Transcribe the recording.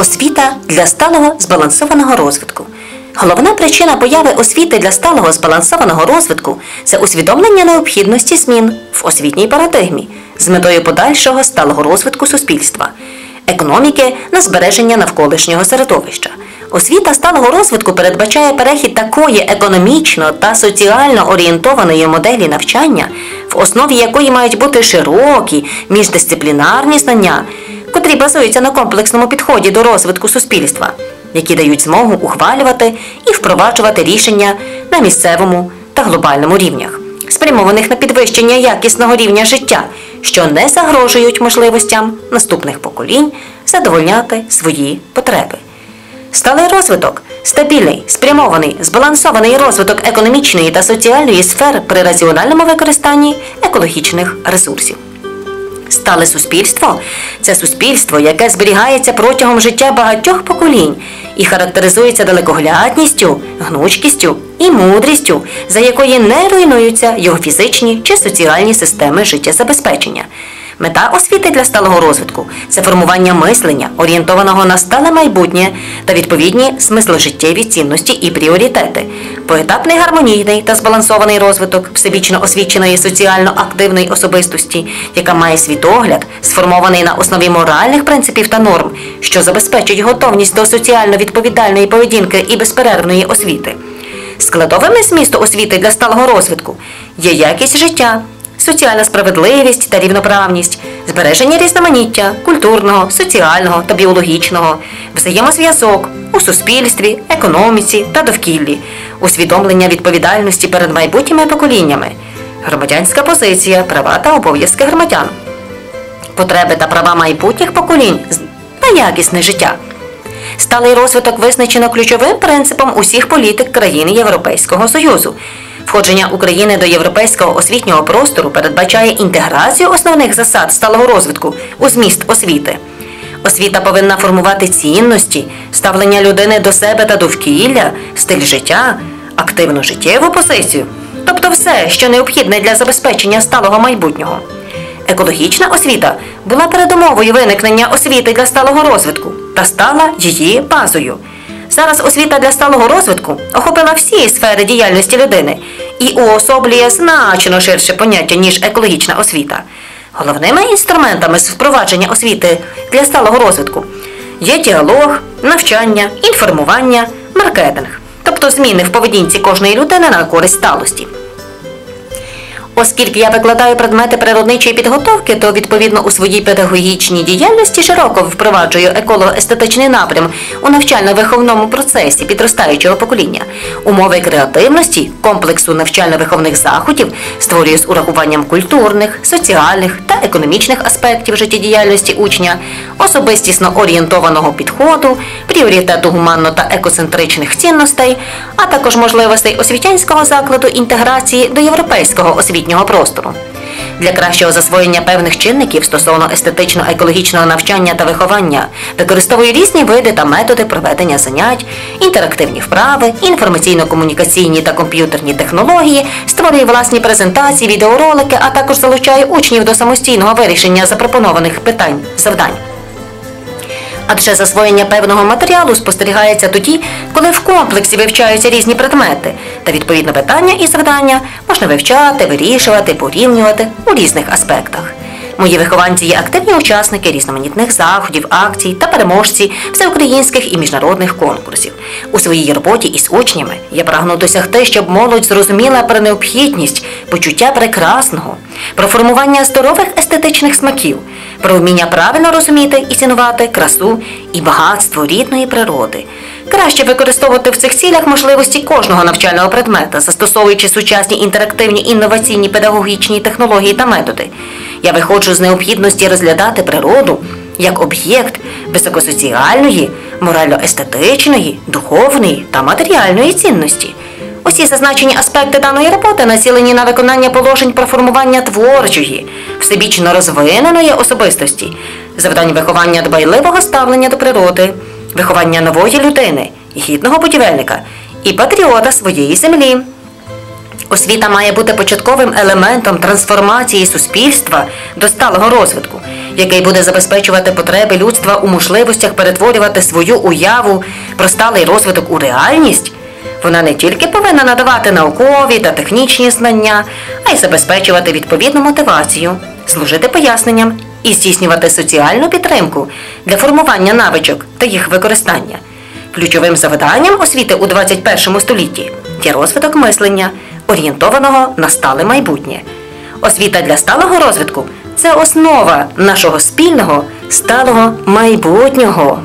Освіта для сталого збалансованого розвитку. Головна причина появи освіти для сталого збалансованого розвитку це усвідомлення необхідності змін в освітній парадигмі з метою подальшого сталого розвитку суспільства, економіки на збереження навколишнього середовища. Освіта сталого розвитку передбачає перехід такої економічно та соціально орієнтованої моделі навчання, в основі якої мають бути широкі міждисциплінарні знання, котрі базуються на комплексному підході до розвитку суспільства, які дають змогу ухвалювати і впроваджувати рішення на місцевому та глобальному рівнях, спрямованих на підвищення якісного рівня життя, що не загрожують можливостям наступних поколінь задовольняти свої потреби. Сталий розвиток, стабільний, спрямований, збалансований розвиток економічної та соціальної сфер при раціональному використанні екологічних ресурсів. Стале суспільство це суспільство, яке зберігається протягом життя багатьох поколінь і характеризується далекоглядністю, гнучкістю і мудрістю, за якої не руйнуються його фізичні чи соціальні системи життєзабезпечення. Мета освіти для сталого розвитку це формування мислення, орієнтованого на стале майбутнє та відповідні смисложиттєві цінності і пріоритети, поетапний гармонійний та збалансований розвиток всебічно освіченої соціально активної особистості, яка має світогляд, сформований на основі моральних принципів та норм, що забезпечують готовність до соціально відповідальної поведінки і безперервної освіти. Складовими змісту освіти для сталого розвитку є якість життя соціальна справедливість та рівноправність, збереження різноманіття культурного, соціального та біологічного, взаємозв'язок у суспільстві, економіці та довкіллі, усвідомлення відповідальності перед майбутніми поколіннями, громадянська позиція, права та обов'язки громадян, потреби та права майбутніх поколінь на якісне життя. Сталий розвиток визначено ключовим принципом усіх політик країн Європейського Союзу. Входження України до європейського освітнього простору передбачає інтеграцію основних засад сталого розвитку у зміст освіти. Освіта повинна формувати цінності, ставлення людини до себе та довкілля, стиль життя, активну життєву позицію, тобто все, що необхідне для забезпечення сталого майбутнього. Екологічна освіта була передумовою виникнення освіти для сталого розвитку та стала її базою. Зараз освіта для сталого розвитку охопила всі сфери діяльності людини і уособлює значно ширше поняття, ніж екологічна освіта. Головними інструментами з впровадження освіти для сталого розвитку є діалог, навчання, інформування, маркетинг, тобто зміни в поведінці кожної людини на користь сталості. Оскільки я викладаю предмети природничої підготовки, то відповідно у своїй педагогічній діяльності широко впроваджую еколого-естетичний напрям у навчально-виховному процесі підростаючого покоління. Умови креативності, комплексу навчально-виховних заходів створюю з урахуванням культурних, соціальних та економічних аспектів життєдіяльності учня, особистісно орієнтованого підходу, пріоритету гуманно та екоцентричних цінностей, а також можливостей освітянського закладу інтеграції до європейського освітнього освітнього простору. Для кращого засвоєння певних чинників стосовно естетично-екологічного навчання та виховання використовую різні види та методи проведення занять, інтерактивні вправи, інформаційно-комунікаційні та комп'ютерні технології, створюю власні презентації, відеоролики, а також залучаю учнів до самостійного вирішення запропонованих питань завдань. Адже засвоєння певного матеріалу спостерігається тоді, коли в комплексі вивчаються різні предмети, та відповідно питання і завдання можна вивчати, вирішувати, порівнювати у різних аспектах. Мої вихованці є активні учасники різноманітних заходів, акцій та переможці всеукраїнських і міжнародних конкурсів. У своїй роботі із учнями я прагну досягти, щоб молодь зрозуміла про необхідність почуття прекрасного, про формування здорових естетичних смаків, про вміння правильно розуміти і цінувати красу і багатство рідної природи. Краще використовувати в цих цілях можливості кожного навчального предмета, застосовуючи сучасні інтерактивні інноваційні педагогічні технології та методи. Я виходжу з необхідності розглядати природу як об'єкт високосоціальної, морально-естетичної, духовної та матеріальної цінності. Усі зазначені аспекти даної роботи націлені на виконання положень про формування творчої, всебічно розвиненої особистості, завдань виховання дбайливого ставлення до природи, виховання нової людини, гідного будівельника і патріота своєї землі. Освіта має бути початковим елементом трансформації суспільства до сталого розвитку. який буде забезпечувати потреби людства у можливостях перетворювати свою уяву про сталий розвиток у реальність, вона не тільки повинна надавати наукові та технічні знання, а й забезпечувати відповідну мотивацію, служити поясненням і здійснювати соціальну підтримку для формування навичок та їх використання. Ключовим завданням освіти у 21 столітті є розвиток мислення, орієнтованого на стале майбутнє. Освіта для сталого розвитку це основа нашого спільного сталого майбутнього.